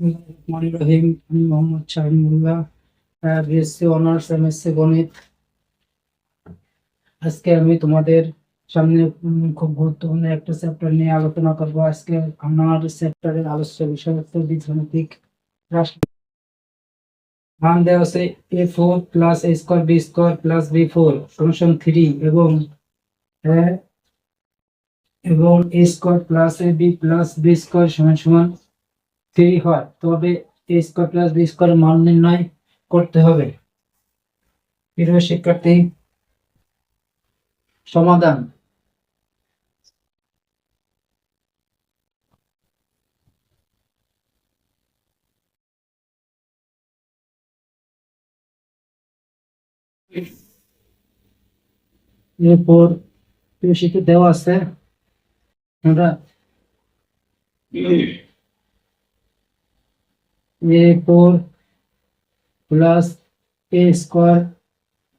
রহিম, আমি Mohammad Shahinullah BSc honours MSc গণিত আজকে আমি তোমাদের সামনে খুব গুরুত্বপূর্ণ একটা চ্যাপ্টার নিয়ে আলোচনা করব। আজকে আমার চ্যাপ্টারের আলোচ্য বিষয় হচ্ছে বীজগণিতিক মান দেওয়া আছে A four plus A square B square plus B four সমান থ্রি এবং এবং A square plus A B plus B square সমান সমান থ্রি হয়, তবে A square plus B square মান নির্ণয় করতে হবে। প্রিয় শিক্ষার্থী, সমাধান। এরপর দেওয়া আছে। আমরা A four plus A square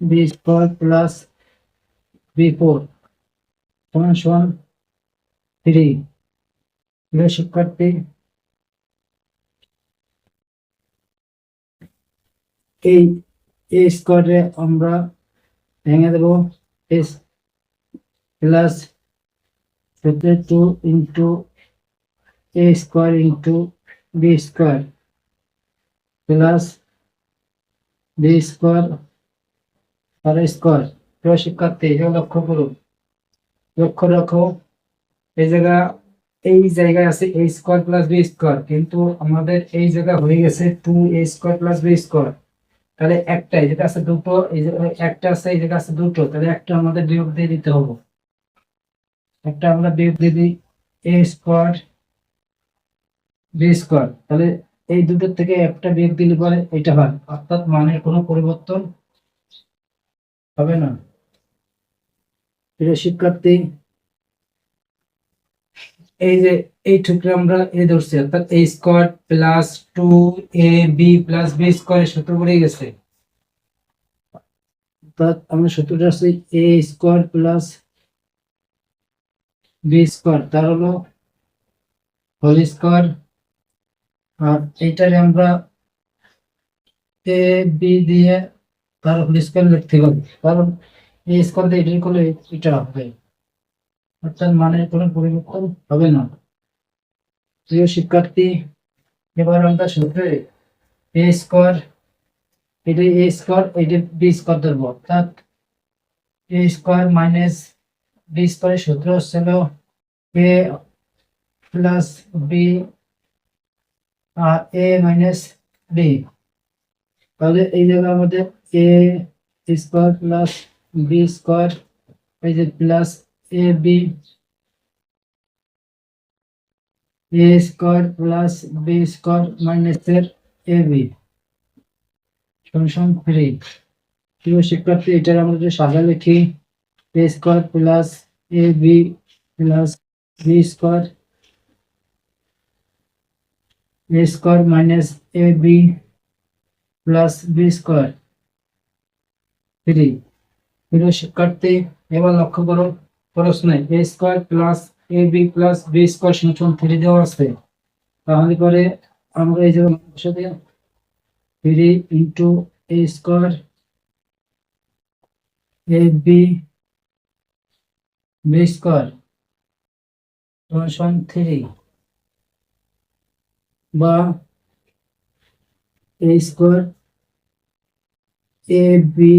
B square plus B four সমান সমান থ্রি প্রিয় শিক্ষার্থী এই এ স্কোয়ারে আমরা ভেঙে দেব S plus two into A square into B square plus B square R square. প্রিয় শিক্ষার্থী এটা লক্ষ্য করুন। লক্ষ্য রাখো, এই জায়গা, এই জায়গায় আছে A square plus B square, কিন্তু আমাদের এই জায়গা হয়ে গেছে two A square plus B square. তাহলে একটা জায়গা আছে দুটো, এই একটা আছে, এই জায়গা আছে দুটো, তাহলে একটা আমাদের বিয়োগ দিয়ে দিতে হবে। একটা আমরা বিয়োগ দিয়ে দিই এ স্কোয়ার বি স্কোয়ার। তাহলে এই দুটোর থেকে একটা বিয়োগ দিলে পরে এটা হয়। অর্থাৎ মানের কোনো পরিবর্তন হবে না। শিক্ষার্থী, এই যে এই টুকরা আমরা এ ধরছি, অর্থাৎ A square plus two A B plus B স্কোয়ারের সূত্র পড়ে গেছে। আমরা সূত্রটা আছে A square plus B square তার হলো হোল স্কোয়ার এইটারে আমরা এ বি দিয়ে তার স্কোয়ার লিখতে পারি। কারণ এ স্কোয়ার দিয়ে এটাই করলে এটা হবে। অর্থাৎ মানের কোনো পরিবর্তন হবে না। প্রিয় শিক্ষার্থী, এবার আমরা সূত্রে এ স্কোয়ার এটা এ স্কোয়ার এটা বি স্কোয়ার ধরবো। অর্থাৎ এ স্কোয়ার মাইনাস বি স্কোয়ারের সূত্র হচ্ছিল A plus B A minus B তাহলে এই জায়গায় আমাদের A square plus B square এই যে plus A B A square plus B square minus এর এ বি সমান থ্রি প্রিয় শিক্ষার্থী, এটার আমরা যদি সাজা লিখি A square plus A B plus B square square minus A B plus B square three প্রিয় শিক্ষার্থী, এবার লক্ষ্য করো, প্রশ্নে A square plus B plus B square সমান থ্রি দেওয়া আছে। তাহলে পরে আমরা এই জায়গায় বসে দিই। Three into A square B B square সমান থ্রি বা A square A B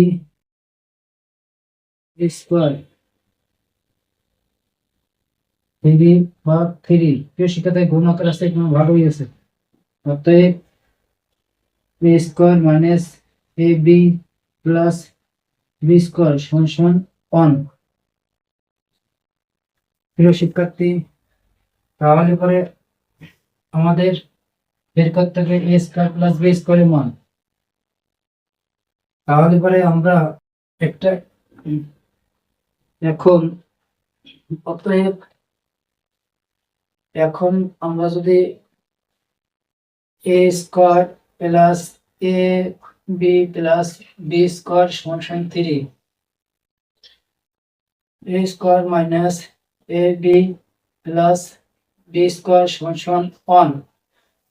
square three বা থ্রি প্রিয় শিক্ষার্থী, গুণ আকার আসতে কোনো ভালোই আছে। অতএব A square minus A B plus B square সমান সমান ওয়ান প্রিয় শিক্ষার্থী, তাহলে পরে আমাদের বের করতে হবে এ স্কোয়ার প্লাস বি স্কোয়ারের মান। তাহলে পরে আমরা একটা, এখন অতএব এখন আমরা যদি A square plus A B plus B square সমান সমান three A square minus A B plus B square সমান সমান ওয়ান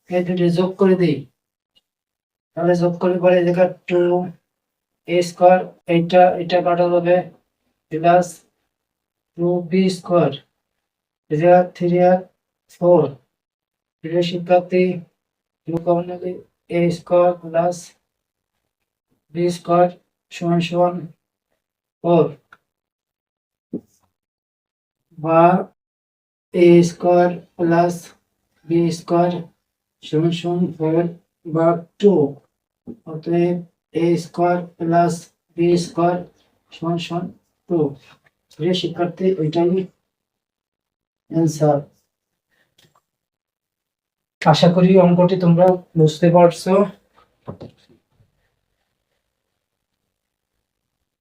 এই দুটো যোগ করে দিই। তাহলে যোগ করে পরে দেখা টু এ স্কোয়ার এইটা এটা কাটা যাবে প্লাস টু বি স্কোয়ার এটা থ্রি আর ফোর এটা শিক্ষার্থী কমনে A square plus B square সমান সমান ফোর বা A square plus B square for four বা টু অতএব A square plus B square সমান সমান টু প্রিয় শিক্ষার্থী ওইটাই অ্যান্সার আশা করি অঙ্কটি তোমরা বুঝতে পারছ।